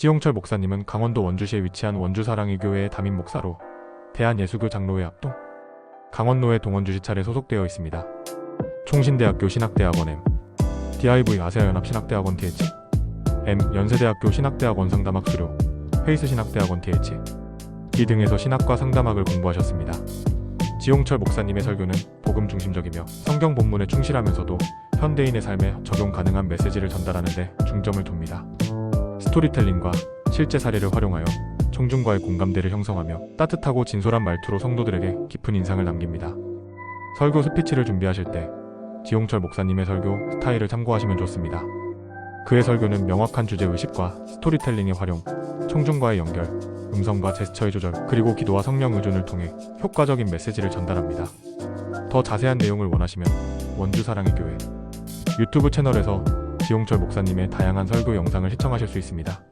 지용철 목사님은 강원도 원주시에 위치한 원주사랑의 교회의 담임 목사로 대한예수교 장로회 합동 강원로회 동원주시찰에 소속되어 있습니다. 총신대학교 신학대학원 M, DIV 아세아연합 신학대학원 TH, M 연세대학교 신학대학원 상담학 수료, 페이스 신학대학원 TH, 이 등에서 신학과 상담학을 공부하셨습니다. 지용철 목사님의 설교는 복음 중심적이며 성경 본문에 충실하면서도 현대인의 삶에 적용 가능한 메시지를 전달하는 데 중점을 둡니다. 스토리텔링과 실제 사례를 활용하여 청중과의 공감대를 형성하며 따뜻하고 진솔한 말투로 성도들에게 깊은 인상을 남깁니다. 설교 스피치를 준비하실 때 지용철 목사님의 설교 스타일을 참고하시면 좋습니다. 그의 설교는 명확한 주제 의식과 스토리텔링의 활용, 청중과의 연결, 음성과 제스처의 조절, 그리고 기도와 성령 의존을 통해 효과적인 메시지를 전달합니다. 더 자세한 내용을 원하시면 원주 사랑의 교회 유튜브 채널에서 지용철 목사님의 다양한 설교 영상을 시청하실 수 있습니다.